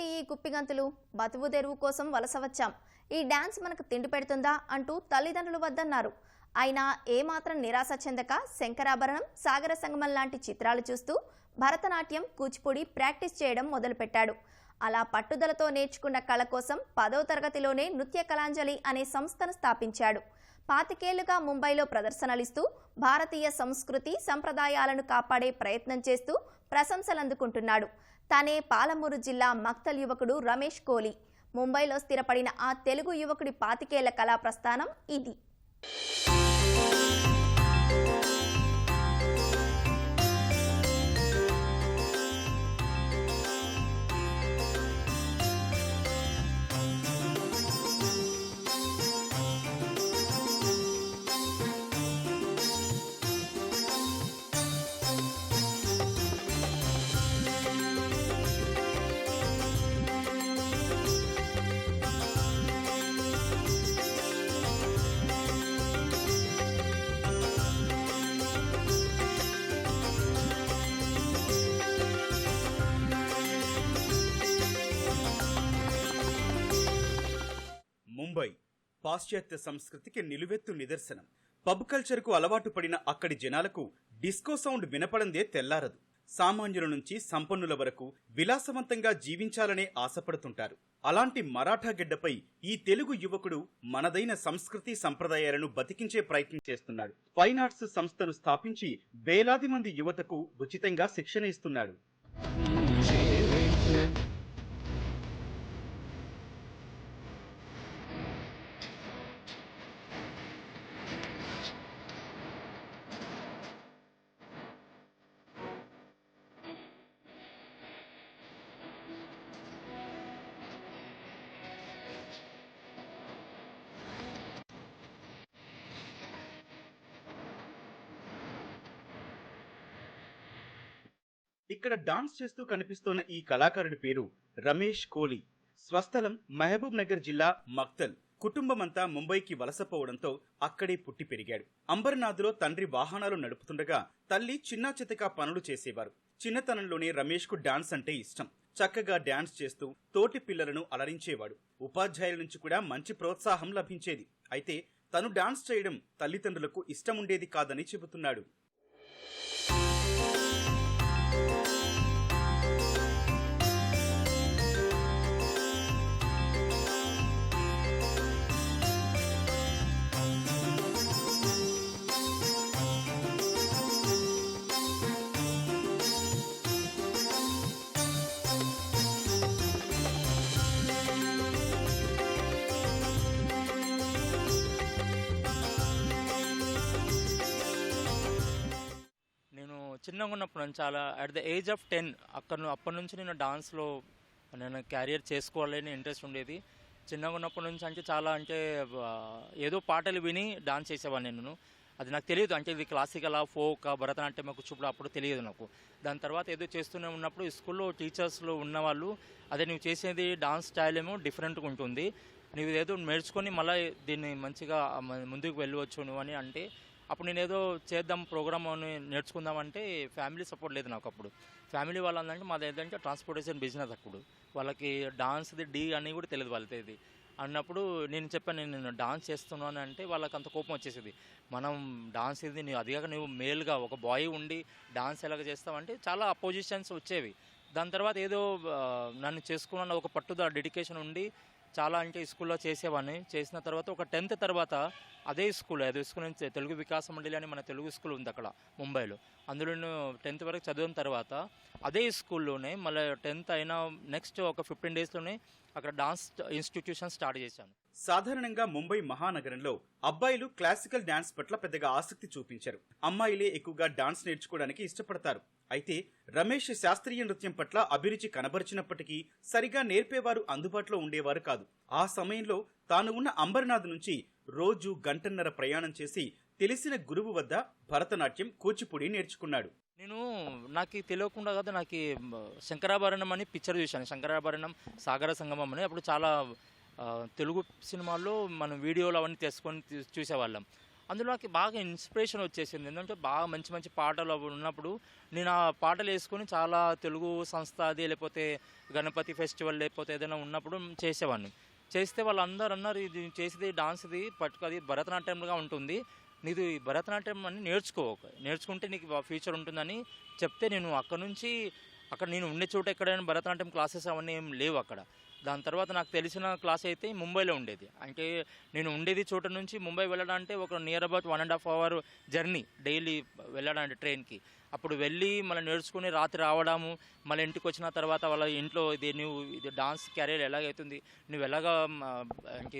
ఏంటి ఈ కుప్పిగంతులు? బతువు తెరువు కోసం వలస వచ్చాం. ఈ డాన్స్ మనకు తిండి పెడుతుందా అంటూ తల్లిదండ్రులు వద్దన్నారు. అయినా ఏమాత్రం నిరాశ చెందక శంకరాభరణం సాగర సంగమం లాంటి చిత్రాలు చూస్తూ భరతనాట్యం కూచిపూడి ప్రాక్టీస్ చేయడం మొదలుపెట్టాడు. అలా పట్టుదలతో నేర్చుకున్న కళ కోసం పదో తరగతిలోనే నృత్య కళాంజలి అనే సంస్థను స్థాపించాడు. పాతికేళ్ళుగా ముంబైలో ప్రదర్శనలిస్తూ భారతీయ సంస్కృతి సంప్రదాయాలను కాపాడే ప్రయత్నం చేస్తూ ప్రశంసలు అందుకుంటున్నాడు తనే పాలమూరు జిల్లా మక్తల్ యువకుడు రమేష్ కోలీ. ముంబైలో స్థిరపడిన ఆ తెలుగు యువకుడి పాతికేళ్ళ కళా ప్రస్థానం ఇది. ముంబై పాశ్చాత్య సంస్కృతికి నిలువెత్తు నిదర్శనం. పబ్ కల్చర్కు అలవాటు పడిన అక్కడి జనాలకు డిస్కో సౌండ్ వినపడందే తెల్లారదు. సామాన్యుల నుంచి సంపన్నుల వరకు విలాసవంతంగా జీవించాలనే ఆశపడుతుంటారు. అలాంటి మరాఠా గెడ్డపై ఈ తెలుగు యువకుడు మనదైన సంస్కృతి సంప్రదాయాలను బతికించే ప్రయత్నం చేస్తున్నాడు. ఫైన్ ఆర్ట్స్ సంస్థను స్థాపించి వేలాది మంది యువతకు ఉచితంగా శిక్షణ ఇస్తున్నాడు. ఇక్కడ డాన్స్ చేస్తూ కనిపిస్తున్న ఈ కళాకారుడి పేరు రమేష్ కోలీ. స్వస్థలం మహబూబ్ నగర్ జిల్లా మక్తల్. కుటుంబమంతా ముంబైకి వలసపోవడంతో అక్కడే పుట్టి పెరిగాడు. అంబర్నాథ్లో తండ్రి వాహనాలు నడుపుతుండగా తల్లి చిన్నా చితకా పనులు చేసేవారు. చిన్నతనంలోనే రమేష్కు డాన్స్ అంటే ఇష్టం. చక్కగా డాన్స్ చేస్తూ తోటి పిల్లలను అలరించేవాడు. ఉపాధ్యాయుల నుంచి కూడా మంచి ప్రోత్సాహం లభించేది. అయితే తను డాన్స్ చేయడం తల్లిదండ్రులకు ఇష్టముండేది కాదని చెబుతున్నాడు. చిన్నగా ఉన్నప్పుడు నుంచి చాలా at the age of ten అక్కడ అప్పటి నుంచి నేను డాన్స్లో నేను క్యారియర్ చేసుకోవాలని ఇంట్రెస్ట్ ఉండేది. చిన్నగా ఉన్నప్పటి నుంచి అంటే చాలా అంటే ఏదో పాటలు విని డాన్స్ చేసేవాడిని నేను. అది నాకు తెలియదు. అంటే ఇది క్లాసికల్ ఫోక్ భరతనాట్యం కూచిపూడి అప్పుడు తెలియదు నాకు. దాని తర్వాత ఏదో చేస్తూనే ఉన్నప్పుడు స్కూల్లో టీచర్స్లో ఉన్నవాళ్ళు అదే నువ్వు చేసేది డాన్స్ స్టైల్ ఏమో డిఫరెంట్గా ఉంటుంది. నువ్వు ఏదో నేర్చుకొని మళ్ళీ దీన్ని మంచిగా ముందుకు వెళ్ళవచ్చు నువ్వు అని అంటే అప్పుడు నేను ఏదో చేద్దాం ప్రోగ్రామ్ అని నేర్చుకుందాం అంటే ఫ్యామిలీ సపోర్ట్ లేదు నాకు అప్పుడు. ఫ్యామిలీ వాళ్ళు అంటే మాది ఏంటంటే ట్రాన్స్పోర్టేషన్ బిజినెస్ అప్పుడు. వాళ్ళకి డాన్స్ది డీ అని కూడా తెలియదు వాళ్ళది. అన్నప్పుడు నేను చెప్పాను నేను డాన్స్ చేస్తున్నాను అంటే వాళ్ళకి అంత కోపం వచ్చేసింది. మనం డాన్స్ ఇది నువ్వు అదిగాక నువ్వు మేల్గా ఒక బాయ్ ఉండి డాన్స్ ఎలాగ చేస్తావంటే చాలా అపోజిషన్స్ వచ్చేవి. దాని తర్వాత ఏదో నన్ను చేసుకున్న ఒక పట్టుదల డెడికేషన్ ఉండి చాలా అంటే స్కూల్లో చేసేవాడిని. చేసిన తర్వాత ఒక టెన్త్ తర్వాత అదే స్కూల్ అదే స్కూల్ నుంచి తెలుగు వికాస మండలి అని మన తెలుగు స్కూల్ ఉంది అక్కడ ముంబైలో. అందులో టెన్త్ వరకు చదివిన తర్వాత అదే స్కూల్లోనే మళ్ళీ టెన్త్ అయిన నెక్స్ట్ ఒక ఫిఫ్టీన్ డేస్లోనే అక్కడ డాన్స్ ఇన్స్టిట్యూషన్ స్టార్ట్ చేశాను. సాధారణంగా ముంబై మహానగరంలో అబ్బాయిలు క్లాసికల్ డాన్స్ పట్ల పెద్దగా ఆసక్తి చూపించారు. అమ్మాయిలే ఎక్కువగా డాన్స్ నేర్చుకోవడానికి ఇష్టపడతారు. అయితే రమేష్ శాస్త్రీయ నృత్యం పట్ల అభిరుచి కనబరిచినప్పటికీ సరిగా నేర్పేవారు అందుబాటులో ఉండేవారు కాదు. ఆ సమయంలో తాను ఉన్న అంబర్నాథ్ నుంచి రోజు గంటన్నర ప్రయాణం చేసి తెలిసిన గురువు వద్ద భరతనాట్యం కూచిపూడి నేర్చుకున్నాడు. నేను నాకు తెలియకుండా కదా నాకు శంకరాభరణం అని పిక్చర్ చూశాను. శంకరాభరణం సాగర సంగమం అని. అప్పుడు చాలా తెలుగు సినిమాల్లో మనం వీడియోలు అవన్నీ తెచ్చుకొని చూసేవాళ్ళం. అందులో నాకు బాగా ఇన్స్పిరేషన్ వచ్చేసింది. ఎందుకంటే బాగా మంచి మంచి పాటలు ఉన్నప్పుడు నేను ఆ పాటలు వేసుకొని చాలా తెలుగు సంస్థ అది లేకపోతే గణపతి ఫెస్టివల్ లేకపోతే ఏదైనా ఉన్నప్పుడు చేసేవాడిని. చేస్తే వాళ్ళందరూ అన్నారు ఇది చేసేది డాన్స్ ఇది భరతనాట్యంగా ఉంటుంది. నీది భరతనాట్యం అని నేర్చుకో. నేర్చుకుంటే నీకు ఫ్యూచర్ ఉంటుందని చెప్తే నేను అక్కడ నుంచి అక్కడ నేను ఉండే చోట ఎక్కడైనా భరతనాట్యం క్లాసెస్ అవన్నీ ఏం లేవు అక్కడ. దాని తర్వాత నాకు తెలిసిన క్లాస్ అయితే ముంబైలో ఉండేది. అంటే నేను ఉండేది చోట నుంచి ముంబై వెళ్ళడానికి ఒక near about one and half hour journey daily వెళ్ళడానికి ట్రైన్కి. అప్పుడు వెళ్ళి మళ్ళీ నేర్చుకుని రాత్రి రావడము మళ్ళీ ఇంటికి వచ్చిన తర్వాత వాళ్ళ ఇంట్లో ఇది నువ్వు ఇది డాన్స్ క్యారియర్ ఎలాగైతుంది నువ్వు ఎలాగా ఇంక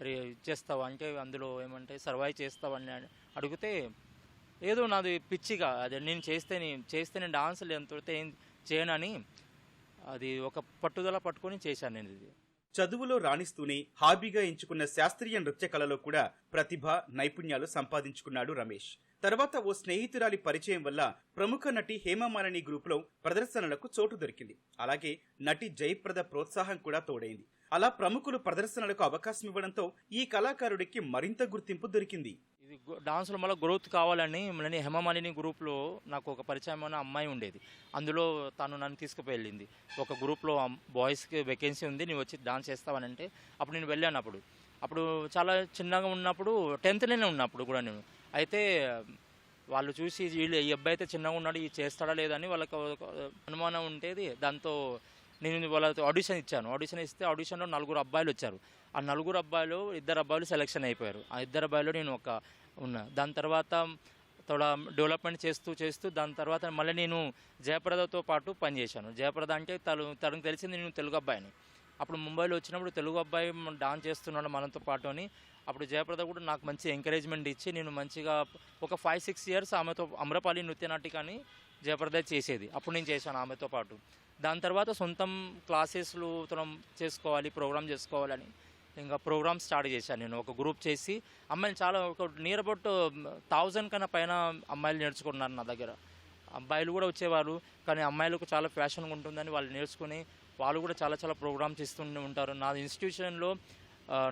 అంటే చేస్తావు? అంటే అందులో ఏమంటే సర్వైవ్ చేస్తావు అని అడిగితే ఏదో నాది పిచ్చిగా అదే నేను చేస్తే నేను చేస్తే నేను డాన్స్ లేకపోతే ఏం చేయనని అది ఒక పట్టుదల పట్టుకొని చేశాను నేను ఇది. చదువులో రాణిస్తూనే హాబీగా ఎంచుకున్న శాస్త్రీయ నృత్య కళలో కూడా ప్రతిభ నైపుణ్యాలు సంపాదించుకున్నాడు రమేష్. తర్వాత ఓ స్నేహితురాలి పరిచయం వల్ల ప్రముఖ నటి హేమమాలిని గ్రూపులో ప్రదర్శనలకు చోటు దొరికింది. అలాగే నటి జయప్రద ప్రోత్సాహం కూడా తోడైంది. అలా ప్రముఖులు ప్రదర్శనలకు అవకాశం ఇవ్వడంతో ఈ కళాకారుడికి మరింత గుర్తింపు దొరికింది. ఇది డాన్స్లో మళ్ళీ గ్రోత్ కావాలని మళ్ళీ హేమమాలిని గ్రూప్లో నాకు ఒక పరిచయం అనే అమ్మాయి ఉండేది. అందులో తను నన్ను తీసుకుపోయింది ఒక గ్రూప్లో బాయ్స్కి వేకెన్సీ ఉంది నువ్వు వచ్చి డాన్స్ చేస్తావని అంటే అప్పుడు నేను వెళ్ళాను అప్పుడు. అప్పుడు చాలా చిన్నగా ఉన్నప్పుడు టెన్త్లోనే ఉన్నప్పుడు కూడా నేను. అయితే వాళ్ళు చూసి వీళ్ళు ఈ అబ్బాయి అయితే చిన్నగా ఉన్నాడు ఈ చేస్తాడా లేదని వాళ్ళకి అనుమానం ఉండేది. దాంతో నేను వాళ్ళతో ఆడిషన్ ఇచ్చాను. ఆడిషన్ ఇస్తే ఆడిషన్లో నలుగురు అబ్బాయిలు వచ్చారు. ఆ నలుగురు అబ్బాయిలు ఇద్దరు అబ్బాయిలు సెలెక్షన్ అయిపోయారు. ఆ ఇద్దరు అబ్బాయిలు నేను ఒక ఉన్నా. దాని తర్వాత తోడా డెవలప్మెంట్ చేస్తూ చేస్తూ దాని తర్వాత మళ్ళీ నేను జయప్రదతో పాటు పనిచేశాను జయప్రద అంటే తను తనకు తెలిసింది నేను తెలుగు అబ్బాయిని. అప్పుడు ముంబైలో వచ్చినప్పుడు తెలుగు అబ్బాయి డాన్స్ చేస్తున్నాడు మనతో పాటు అని. అప్పుడు జయప్రద కూడా నాకు మంచి ఎంకరేజ్మెంట్ ఇచ్చి నేను మంచిగా ఒక ఫైవ్ సిక్స్ ఇయర్స్ ఆమెతో అమ్రపాలి నృత్యనాటికని జయప్రద చేసేది. అప్పుడు నేను చేశాను ఆమెతో పాటు. దాని తర్వాత సొంతం క్లాసెస్లు తనం చేసుకోవాలి ప్రోగ్రామ్ చేసుకోవాలని. ఇంకా ప్రోగ్రామ్ స్టార్ట్ చేశాను నేను. ఒక గ్రూప్ చేసి అమ్మాయిలు చాలా ఒక నియర్ అబౌట్ థౌజండ్ కన్నా పైన అమ్మాయిలు నేర్చుకున్నారు నా దగ్గర. అబ్బాయిలు కూడా వచ్చేవారు కానీ అమ్మాయిలకు చాలా ఫ్యాషన్గా ఉంటుందని వాళ్ళు నేర్చుకుని వాళ్ళు కూడా చాలా చాలా ప్రోగ్రామ్స్ ఇస్తూ ఉంటారు. నా ఇన్స్టిట్యూషన్లో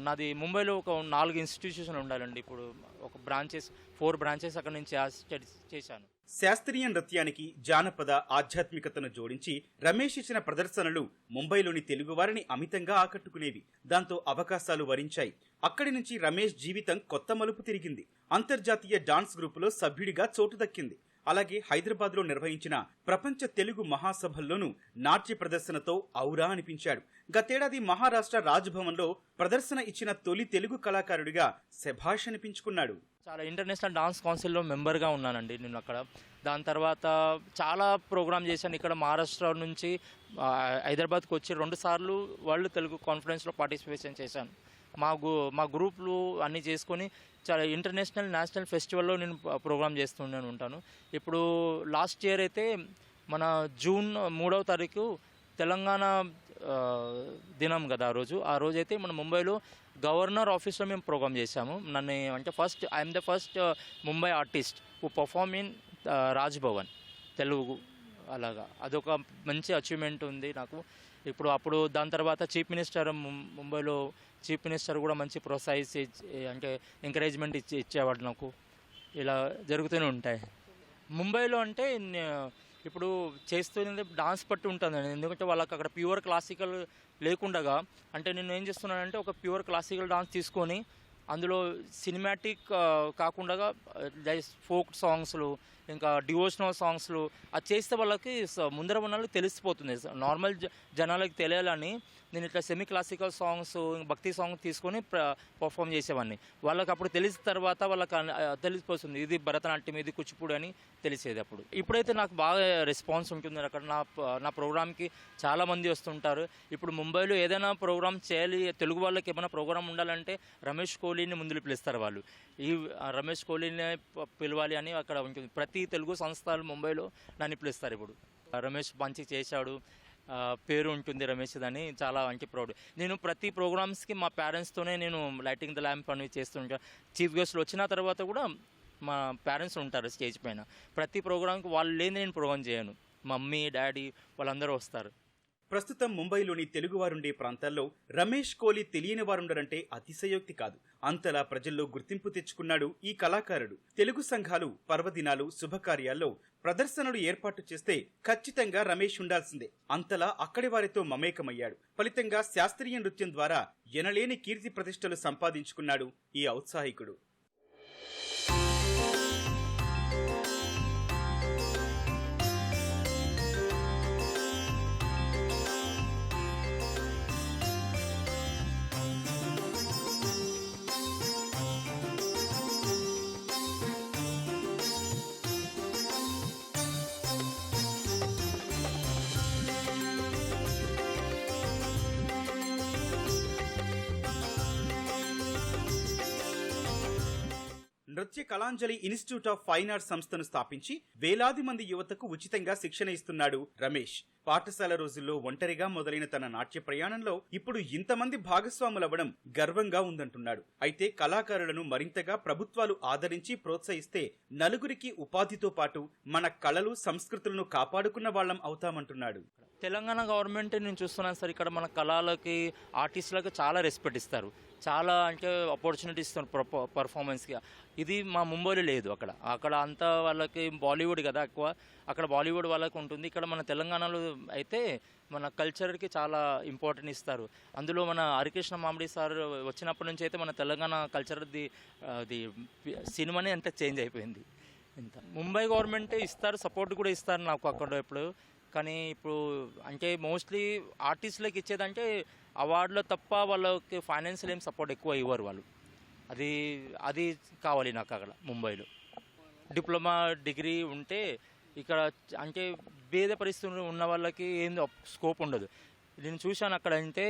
నాది ముంబైలో ఒక నాలుగు ఇన్స్టిట్యూషన్ ఉండాలండి. ఇప్పుడు ఒక బ్రాంచెస్ ఫోర్ బ్రాంచెస్ అక్కడ నుంచి స్టడీ చేశాను. శాస్త్రీయ నృత్యానికి జానపద ఆధ్యాత్మికతను జోడించి రమేష్ ఇచ్చిన ప్రదర్శనలు ముంబైలోని తెలుగువారిని అమితంగా ఆకట్టుకునేవి. దాంతో అవకాశాలు వరించాయి. అక్కడి నుంచి రమేష్ జీవితం కొత్త మలుపు తిరిగింది. అంతర్జాతీయ డాన్స్ గ్రూపులో సభ్యుడిగా చోటు దక్కింది. అలాగే హైదరాబాద్లో నిర్వహించిన ప్రపంచ తెలుగు మహాసభల్లోనూ నాట్య ప్రదర్శనతో ఔరా అనిపించాడు. గతేడాది మహారాష్ట్ర రాజ్భవన్లో ప్రదర్శన ఇచ్చిన తొలి తెలుగు కళాకారుడిగా శభాష్ అనిపించుకున్నాడు. చాలా ఇంటర్నేషనల్ డాన్స్ కౌన్సిల్లో మెంబర్గా ఉన్నానండి నేను అక్కడ. దాని తర్వాత చాలా ప్రోగ్రామ్ చేశాను ఇక్కడ మహారాష్ట్ర నుంచి హైదరాబాద్కి వచ్చి రెండు సార్లు వరల్డ్ తెలుగు కాన్ఫరెన్స్లో పార్టిసిపేషన్ చేశాను. మా గు మా గ్రూప్లు అన్నీ చేసుకొని చాలా ఇంటర్నేషనల్ నేషనల్ ఫెస్టివల్లో నేను ప్రోగ్రామ్ చేస్తూనే ఉంటాను. ఇప్పుడు లాస్ట్ ఇయర్ అయితే మన జూన్ మూడవ తారీఖు తెలంగాణ దినం కదా ఆ రోజు. ఆ రోజు అయితే మన ముంబైలో గవర్నర్ ఆఫీస్లో మేము ప్రోగ్రామ్ చేశాము. నన్ను అంటే first I'm the first Mumbai artist who perform in Raj Bhavan Telugu. అలాగా. అదొక మంచి అచీవ్మెంట్ ఉంది నాకు. ఇప్పుడు అప్పుడు దాని తర్వాత చీఫ్ మినిస్టర్ ముంబైలో చీఫ్ మినిస్టర్ కూడా మంచి ప్రోత్సహించి అంటే ఎంకరేజ్మెంట్ ఇచ్చి ఇచ్చేవాడు నాకు. ఇలా జరుగుతూనే ఉంటాయి. ముంబైలో అంటే ఇప్పుడు చేస్తుంది డాన్స్ పట్టి ఉంటుంది ఎందుకంటే వాళ్ళకి అక్కడ ప్యూర్ క్లాసికల్ లేకుండగా అంటే నేను ఏం చేస్తున్నానంటే ఒక ప్యూర్ క్లాసికల్ డాన్స్ తీసుకొని అందులో సినిమాటిక్ కాకుండా ఫోక్ సాంగ్స్లు ఇంకా డివోషనల్ సాంగ్స్లు అది చేస్తే వాళ్ళకి ముందర ఉన్న వాళ్ళకి తెలిసిపోతుంది నార్మల్ జ- జనాలకి తెలియాలని నేను ఇట్లా సెమీ క్లాసికల్ సాంగ్స్ భక్తి సాంగ్ తీసుకొని పర్ఫామ్ చేసేవాడిని. వాళ్ళకి అప్పుడు తెలిసిన తర్వాత వాళ్ళకి తెలిసిపోతుంది. ఇది భరతనాట్యం ఇది కూచిపూడి అని తెలిసేది అప్పుడు. ఇప్పుడైతే నాకు బాగా రెస్పాన్స్ ఉంటుంది. అక్కడ నా నా ప్రోగ్రామ్కి చాలామంది వస్తుంటారు. ఇప్పుడు ముంబైలో ఏదైనా ప్రోగ్రామ్ చేయాలి తెలుగు వాళ్ళకి ఏమైనా ప్రోగ్రామ్ ఉండాలంటే రమేష్ కోహ్లీని ముందులు పిలుస్తారు వాళ్ళు. ఈ రమేష్ కోహ్లీని పిలవాలి అని అక్కడ ఉంటుంది. ప్రతి తెలుగు సంస్థలు ముంబైలో నన్ను పిలుస్తారు ఇప్పుడు. రమేష్ మంచి చేశాడు. పేరు ఉంటుంది రమేష్ అని చాలా అంటే ప్రౌడ్ నేను ప్రతి ప్రోగ్రామ్స్కి మా పేరెంట్స్తోనే నేను లైటింగ్ ద ల్యాంప్ అని చేస్తుంటాను చీఫ్ గెస్ట్లు వచ్చిన తర్వాత కూడా మా పేరెంట్స్ ఉంటారు స్టేజ్ పైన. ప్రతి ప్రోగ్రామ్కి వాళ్ళు లేని నేను ప్రోగ్రామ్ చేయను. మమ్మీ డాడీ వాళ్ళందరూ వస్తారు. ప్రస్తుతం ముంబైలోని తెలుగువారుండే ప్రాంతాల్లో రమేష్ కోహ్లీ తెలియని వారుండరంటే అతిశయోక్తి కాదు. అంతలా ప్రజల్లో గుర్తింపు తెచ్చుకున్నాడు ఈ కళాకారుడు. తెలుగు సంఘాలు పర్వదినాలు శుభకార్యాల్లో ప్రదర్శనలు ఏర్పాటు చేస్తే ఖచ్చితంగా రమేష్ ఉండాల్సిందే. అంతలా అక్కడి వారితో మమేకమయ్యాడు. ఫలితంగా శాస్త్రీయ నృత్యం ద్వారా ఎనలేని కీర్తి ప్రతిష్టలు సంపాదించుకున్నాడు ఈ ఔత్సాహికుడు. Nritya Kalanjali institute of fine arts సంస్థను స్థాపించి వేలాది మంది యువతకు ఉచితంగా శిక్షణ ఇస్తున్నాడు రమేష్. పాఠశాల రోజుల్లో ఒంటరిగా మొదలైన తన నాట్య ప్రయాణంలో ఇప్పుడు ఇంతమంది భాగస్వాములవ్వడం గర్వంగా ఉందంటున్నాడు. అయితే కళాకారులను మరింతగా ప్రభుత్వాలు ఆదరించి ప్రోత్సహిస్తే నలుగురికి ఉపాధితో పాటు మన కళలు సంస్కృతులను కాపాడుకున్న వాళ్ళం అవుతామంటున్నాడు. తెలంగాణ గవర్నమెంట్ నేను చూస్తున్నాను సార్ ఇక్కడ మన కళలకి ఆర్టిస్టులకు చాలా రెస్పెక్ట్ ఇస్తారు. చాలా అంటే ఆపర్చునిటీ ఇస్తారు పర్ఫార్మెన్స్కి ఇది మా ముంబైలో లేదు అక్కడ. అక్కడ అంతా వాళ్ళకి బాలీవుడ్ కదా ఎక్కువ. అక్కడ బాలీవుడ్ వాళ్ళకి ఉంటుంది. ఇక్కడ మన తెలంగాణలో అయితే మన కల్చర్కి చాలా ఇంపార్టెంట్ ఇస్తారు. అందులో మన హరికృష్ణ మామిడి సార్ వచ్చినప్పటి నుంచి అయితే మన తెలంగాణ కల్చర్ది అది సినిమానే అంత చేంజ్ అయిపోయింది. ఇంత. ముంబై గవర్నమెంటే ఇస్తారు సపోర్ట్ కూడా ఇస్తారు నాకు అక్కడ ఇప్పుడు కానీ ఇప్పుడు అంటే మోస్ట్లీ ఆర్టిస్టులకు ఇచ్చేదంటే అవార్డులో తప్ప వాళ్ళకి ఫైనాన్షియల్ ఏం సపోర్ట్ ఎక్కువ ఇవ్వరు వాళ్ళు. అది అది కావాలి నాకు అక్కడ ముంబైలో. డిప్లొమా డిగ్రీ ఉంటే ఇక్కడ అంటే పేద పరిస్థితులు ఉన్న వాళ్ళకి ఏం స్కోప్ ఉండదు. నేను చూశాను అక్కడ అంటే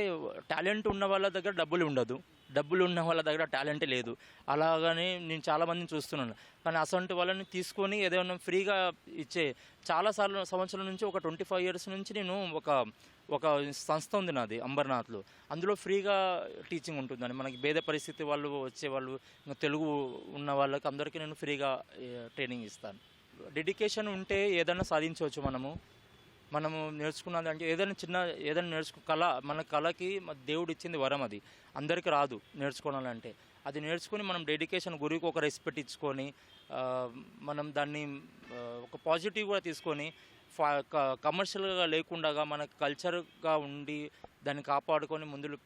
టాలెంట్ ఉన్న వాళ్ళ దగ్గర డబ్బులు ఉండదు. డబ్బులు ఉన్న వాళ్ళ దగ్గర టాలెంటే లేదు. అలాగని నేను చాలామందిని చూస్తున్నాను. కానీ అసంటి వాళ్ళని తీసుకొని ఏదైనా ఫ్రీగా ఇచ్చే చాలా సార్లు సంవత్సరాల నుంచి ఒక ట్వంటీ ఫైవ్ ఇయర్స్ నుంచి నేను ఒక ఒక సంస్థ ఉంది నాది అంబర్నాథ్లో. అందులో ఫ్రీగా టీచింగ్ ఉంటుందని. మనకి భేద పరిస్థితి వాళ్ళు వచ్చే వాళ్ళు ఇంకా తెలుగు ఉన్న వాళ్ళకి అందరికీ నేను ఫ్రీగా ట్రైనింగ్ ఇస్తాను. డెడికేషన్ ఉంటే ఏదైనా సాధించవచ్చు మనము. మనము నేర్చుకున్నది అంటే ఏదైనా చిన్న ఏదైనా నేర్చుకు కళ మన కళకి దేవుడు ఇచ్చింది వరం అది. అందరికీ రాదు నేర్చుకోవాలంటే. అది నేర్చుకుని మనం డెడికేషన్ గురికి ఒక రెస్పెక్ట్ ఇచ్చుకొని మనం దాన్ని ఒక పాజిటివ్ కూడా తీసుకొని కమర్షియల్గా లేకుండా మన కల్చర్గా ఉండి దాన్ని కాపాడుకొని ముందుకు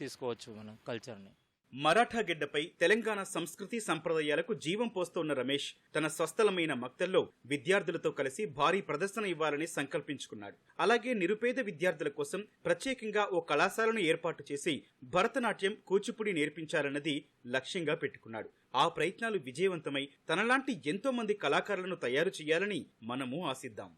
తీసుకోవచ్చు మన కల్చర్ని. మరాఠా గెడ్డపై తెలంగాణ సంస్కృతి సంప్రదాయాలకు జీవం పోస్తోన్న రమేష్ తన స్వస్థలమైన మక్తల్లో విద్యార్థులతో కలిసి భారీ ప్రదర్శన ఇవ్వాలని సంకల్పించుకున్నాడు. అలాగే నిరుపేద విద్యార్థుల కోసం ప్రత్యేకంగా ఓ కళాశాలను ఏర్పాటు చేసి భరతనాట్యం కూచిపుడి నేర్పించాలన్నది లక్ష్యంగా పెట్టుకున్నాడు. ఆ ప్రయత్నాలు విజయవంతమై తనలాంటి ఎంతో మంది కళాకారులను తయారు చేయాలని మనము ఆశిద్దాం.